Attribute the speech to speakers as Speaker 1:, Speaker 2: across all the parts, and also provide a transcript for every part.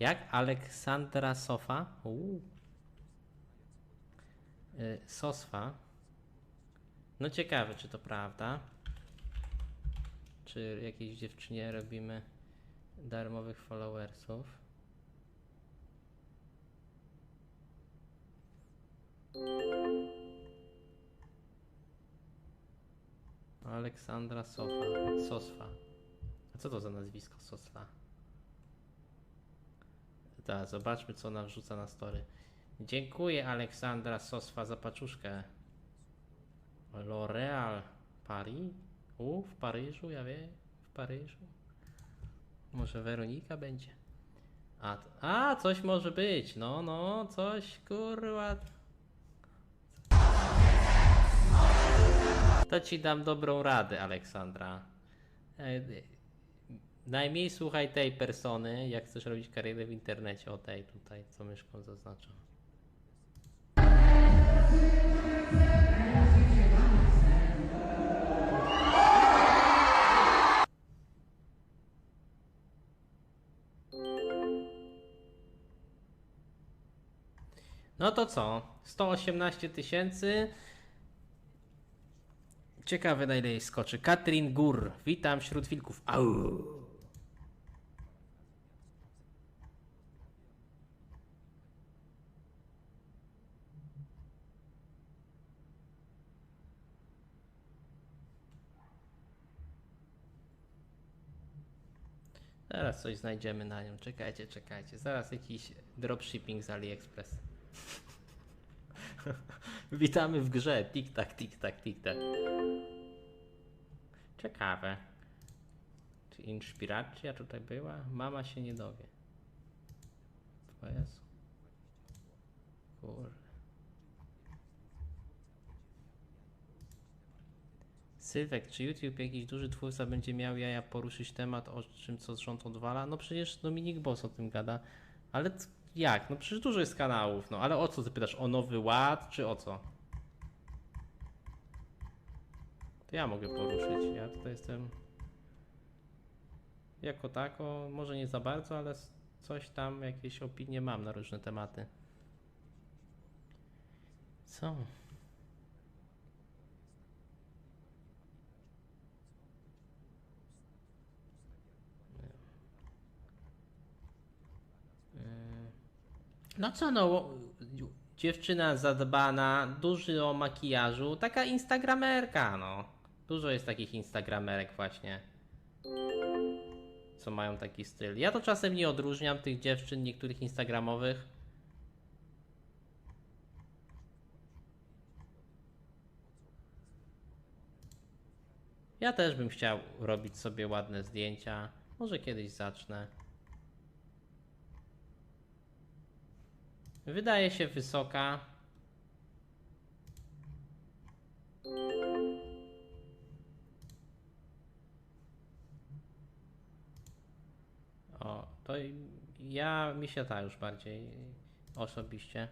Speaker 1: Jak? Aleksandra Sofa? Y, Sosfa. No ciekawe, czy to prawda. Czy jakiejś dziewczynie robimy darmowych followersów. Aleksandra Sofa. Sosfa. A co to za nazwisko Sosfa? Tak, zobaczmy co ona wrzuca na story. Dziękuję Aleksandra Sosfa za paczuszkę. L'Oréal Paris? U, w Paryżu, ja wiem, w Paryżu. Może Weronika będzie. A, a, coś może być. No, no, coś kurwa. To ci dam dobrą radę, Aleksandra. Najmniej słuchaj tej persony, jak chcesz robić karierę w internecie. O tej tutaj, co myszką zaznaczam. No to co? 118 tysięcy. Ciekawe na ile jej skoczy. Katrin Gór. Witam wśród wilków. Zaraz coś znajdziemy na nią. Czekajcie, czekajcie. Zaraz jakiś dropshipping z AliExpress. Witamy w grze. Tik-tak, tik-tak, tik-tak. Ciekawe. Czy inspiracja tutaj była? Mama się nie dowie. O Jezu. Kurde. Sylwek, czy YouTube jakiś duży twórca będzie miał jaja poruszyć temat o czym co rząd odwala? No przecież Dominik Boss o tym gada. Ale jak? No przecież dużo jest kanałów, no ale o co ty pytasz? O nowy ład czy o co? To ja mogę poruszyć. Ja tutaj jestem jako tako, może nie za bardzo, ale coś tam, jakieś opinie mam na różne tematy. Co? No co no, dziewczyna zadbana, dużo makijażu, taka instagramerka, no. Dużo jest takich instagramerek właśnie. Co mają taki styl. Ja to czasem nie odróżniam tych dziewczyn niektórych instagramowych. Ja też bym chciał robić sobie ładne zdjęcia. Może kiedyś zacznę. Wydaje się wysoka. O, to ja mi się ta już bardziej osobiście.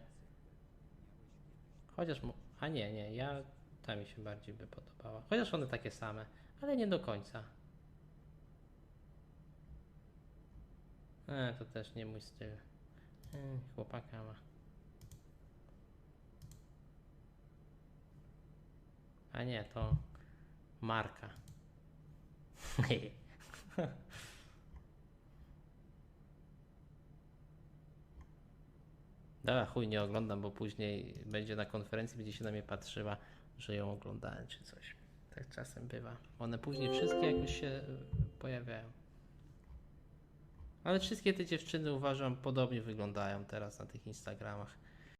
Speaker 1: Chociaż, mo- a nie, nie, ja ta mi się bardziej by podobała. Chociaż one takie same, ale nie do końca. E, to też nie mój styl. Nie, to marka. Dobra, chuj, nie oglądam, bo później będzie na konferencji, będzie się na mnie patrzyła, że ją oglądałem czy coś. Tak czasem bywa. One później wszystkie jakoś się y, pojawiają. Ale wszystkie te dziewczyny uważam podobnie wyglądają teraz na tych Instagramach.